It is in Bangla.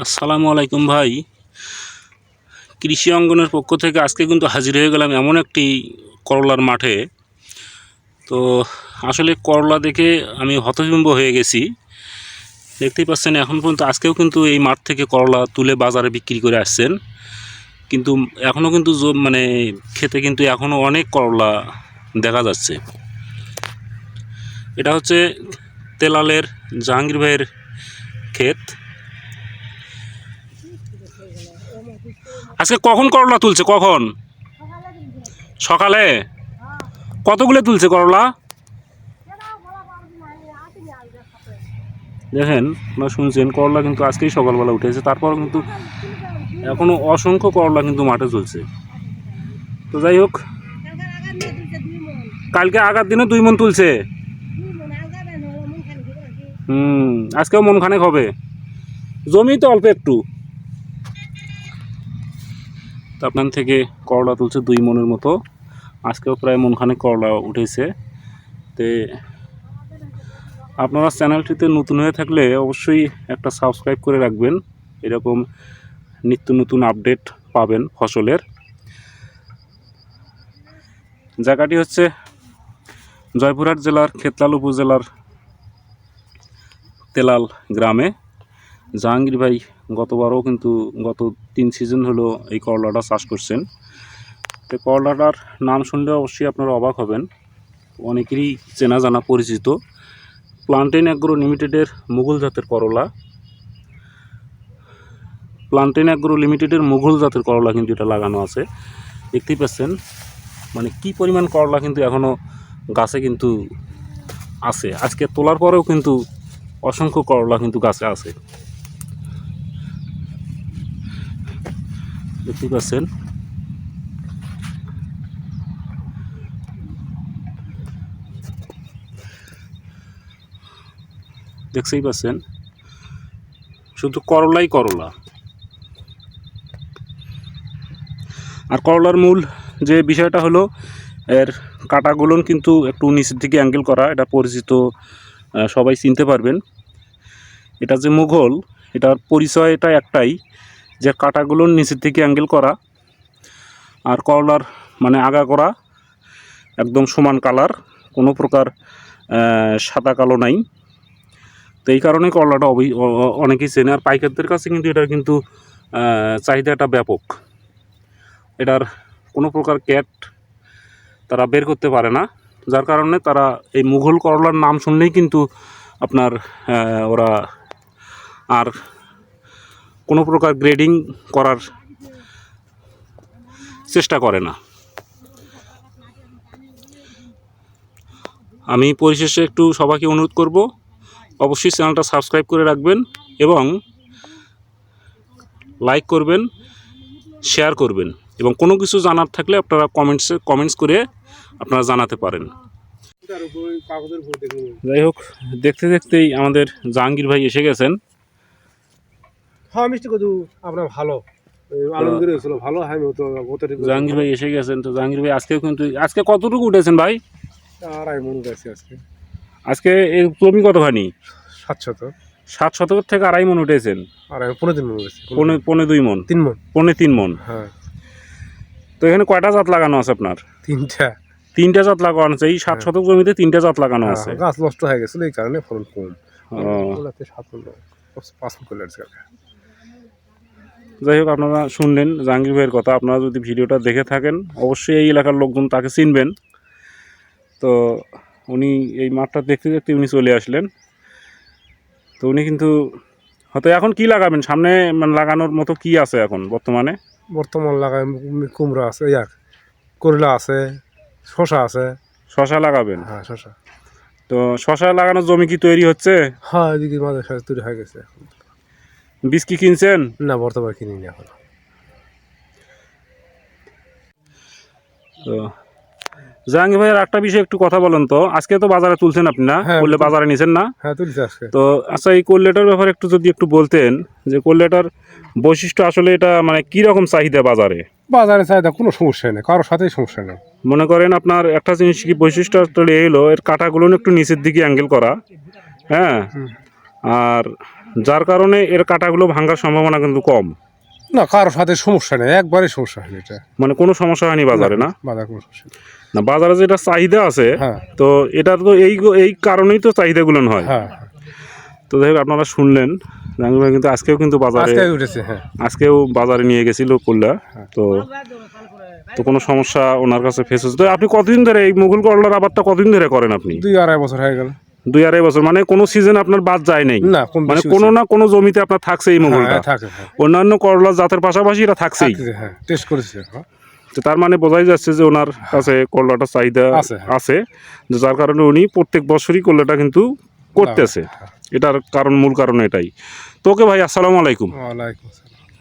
আসসালামু আলাইকুম ভাই। কৃষি অঙ্গনের পক্ষ থেকে আজকে কিন্তু হাজির হয়ে গেলাম এমন একটি করলার মাঠে। তো আসলে করলা দেখে আমি হতবিম্ব হয়ে গেছি। দেখতেই পাচ্ছেন এখন পর্যন্ত আজকেও কিন্তু এই মাঠ থেকে করলা তুলে বাজারে বিক্রি করে আসছেন। কিন্তু এখনও কিন্তু মানে খেতে কিন্তু এখনও অনেক করলা দেখা যাচ্ছে। এটা হচ্ছে তেলালের জাহাঙ্গীর ভাইয়ের ক্ষেত। আজকে কখন করলা তুলছে, কখন? সকালে? কতগুলো তুলছে করলা? দেখেন, আপনারা শুনছেন, করলা কিন্তু আজকেই সকালবেলা উঠেছে তারপর কিন্তু এখনও অসংখ্য করলা কিন্তু মাঠে চলছে তো যাই হোক, কালকে আগার দিনে দুই মন তুলছে। হুম, আজকেও মন খানেক হবে। জমি তো অল্প একটু। আপনার থেকে করলা তুলছে দুই মনের মতো। আজকেও প্রায় মনখানে করলা উঠেছে। তে আপনারা চ্যানেলটিতে নতুন হয়ে থাকলে অবশ্যই একটা সাবস্ক্রাইব করে রাখবেন। এরকম নিত্য নতুন আপডেট পাবেন ফসলের। জায়গাটি হচ্ছে জয়পুরহাট জেলার খেতলাল উপজেলার তেলাল গ্রামে। জাহাঙ্গীর ভাই গতবারও কিন্তু গত তিন সিজন হলো এই করলাটা চাষ করছেন। তো করলাটার নাম শুনলে অবশ্যই আপনারা অবাক হবেন। অনেকেরই চেনা জানা পরিচিত। প্লান্টেন অ্যাগ্রো লিমিটেডের মুঘল জাতের করলা। প্লান্টেন অ্যাগ্রো লিমিটেডের মুঘল জাতের করলা কিন্তু এটা লাগানো আছে। দেখতেই পাচ্ছেন মানে কি পরিমাণ করলা কিন্তু এখনও গাছে কিন্তু আছে। আজকে তোলার পরেও কিন্তু অসংখ্য করলা কিন্তু গাছে আছে। দেখতেই পাচ্ছেন। দেখতেই পাচ্ছেন। শুধু করলাই করলা। আর করলার মূল যে বিষয়টা হলো, এর কাটাগুলো কিন্তু একটু নিচের দিকে অ্যাঙ্গেল করা, এটা পরিচিত সবাই চিনতে পারবেন। এটা যে মুঘল, এটার পরিচয় এটা একটাই যে কাটাগুলোর নিচের থেকে অ্যাঙ্গেল করা আর করলার মানে আগা করা, একদম সমান কালার কোনো প্রকার সাদা কালো নাই। তো এই কারণে করলাটা অনেকেই চেনে। আর পাইকারদের কাছে কিন্তু এটার কিন্তু চাহিদাটা ব্যাপক। এটার কোনো প্রকার ক্যাট তারা বের করতে পারে না। যার কারণে তারা এই মুঘল করলার নাম শুনলেই কিন্তু আপনার ওরা আর কোনো প্রকার গ্রেডিং করার চেষ্টা করে না। আমি পরিশেষে একটু সবাইকে অনুরোধ করব অবশ্যই চ্যানেলটা সাবস্ক্রাইব করে রাখবেন এবং লাইক করবেন শেয়ার করবেন এবং কোনো কিছু জানার থাকলে আপনারা কমেন্টসে কমেন্টস করে আপনারা জানাতে পারেন। যাই হোক দেখতে দেখতেই আমাদের জাহাঙ্গীর ভাই এসে গেছেন। হ্যাঁ মিষ্টি কদু আপনার ভালো। আলমগীর হয়েছিল ভালো হ্যাঁ তো ওদের জাহাঙ্গীর ভাই এসে গেছেন তো জাহাঙ্গীর ভাই আজকেও কিন্তু আজকে কতটুকু উঠেছেন ভাই? আড়াই মন গেছে আজকে। আজকে এই জমি কতখানি? সাতশত সাত শতকের থেকে আড়াই মন উঠেছেন। আড়াই পনেরো দিন মন গেছে পনে পনে দুই মন? তিন মন। পনে তিন মন? হ্যাঁ। তো এখানে কয়টা জাত লাগানো আছে আপনার? তিনটা। তিনটা জাত লাগানো আছে এই সাত হ্যাঁ। শতক জমিতে তিনটা জাত লাগানো আছে। হ্যাঁ, গাছ নষ্ট হয়ে গেছিল এই কারণে ফলন কম। সাত পাঁচ মন করে যাই হোক আপনারা শুনলেন জাহাঙ্গীর ভাইয়ের কথা। আপনারা যদি ভিডিওটা দেখে থাকেন অবশ্যই এই এলাকার লোকজন তাকে চিনবেন। তো উনি এই মাঠটা দেখতে দেখতে উনি চলে আসলেন। তো উনি কিন্তু হয়তো এখন কি লাগাবেন? সামনে মানে লাগানোর মতো কি আছে এখন বর্তমানে? বর্তমান লাগায় কুমড়া আছে ইয়াক করলা আছে শশা আছে। শশা লাগাবেন? হ্যাঁ শশা তো শশা লাগানোর জমি কি তৈরি হচ্ছে? হ্যাঁ এদিকে মাঝে তৈরি হয়ে গেছে। বীজ কি কিনছেন? না বর্তমানে কিনি না এখন। তো জাহাঙ্গীর ভাইয়ের একটা বিষয় একটু কথা বলেন তো। আজকে তো বাজারে তুলছেন আপনি না? হ্যাঁ, করলে বাজারে নিছেন না? হ্যাঁ তুলছে আজকে। তো আচ্ছা এই কোল্লেটার ব্যাপারে একটু যদি একটু বলতেন যে কোল্লেটার বৈশিষ্ট্য আসলে এটা মানে কি রকম চাহিদা বাজারে? বাজারে চাহিদা কোনো সমস্যা নেই কারোর সাথেই সমস্যা নেই। মনে করেন আপনার একটা জিনিস কি বৈশিষ্ট্য এলো এর কাটাগুলো একটু নিচের দিকে অ্যাঙ্গেল করা হ্যাঁ? আর যার কারণে এর কাটাগুলো ভাঙার সম্ভাবনা কিন্তু কম। না কারোর সাথে সমস্যা নেই একবারে সমস্যা হয়নি এটা। মানে কোনো সমস্যা হয়নি বাজারে না? বাজার কোনো সমস্যা। না বাজারে যেটা চাহিদা আছে হ্যাঁ। তো এটার তো এই এই কারণেই তো চাহিদাগুলো হয় হ্যাঁ। তো যাই আপনারা শুনলেন ভাই কিন্তু আজকেও কিন্তু বাজারে উঠেছে হ্যাঁ। আজকেও বাজারে নিয়ে গেছিল কল্যা তো তো কোনো সমস্যা ওনার কাছে ফেস হচ্ছে তো আপনি কতদিন ধরে এই মুঘল করলার আবারটা কতদিন ধরে করেন আপনি? দুই আড়াই বছর হয়ে গেল। দুই আড়াই বছর। মানে কোনো সিজন আপনার বাদ যায় নাই। মানে কোনো না কোনো জমিতে আপনার থাকছে এই মুঘলটা হ্যাঁ হ্যাঁ অন্যান্য করলা জাতের পাশাপাশি এটা থাকছেই। হ্যাঁ টেস্ট করেছে হ্যাঁ। তো তার মানে বোঝাই যাচ্ছে যে ওনার কাছে করলাটা চাহিদা আছে, হ্যাঁ। আছে। যার কারণে উনি প্রত্যেক বছরই করলাটা কিন্তু করতেছে। এটার কারণ মূল কারণ এটাই। তো ওকে ভাই আসসালামু আলাইকুম। ওয়ালাইকুম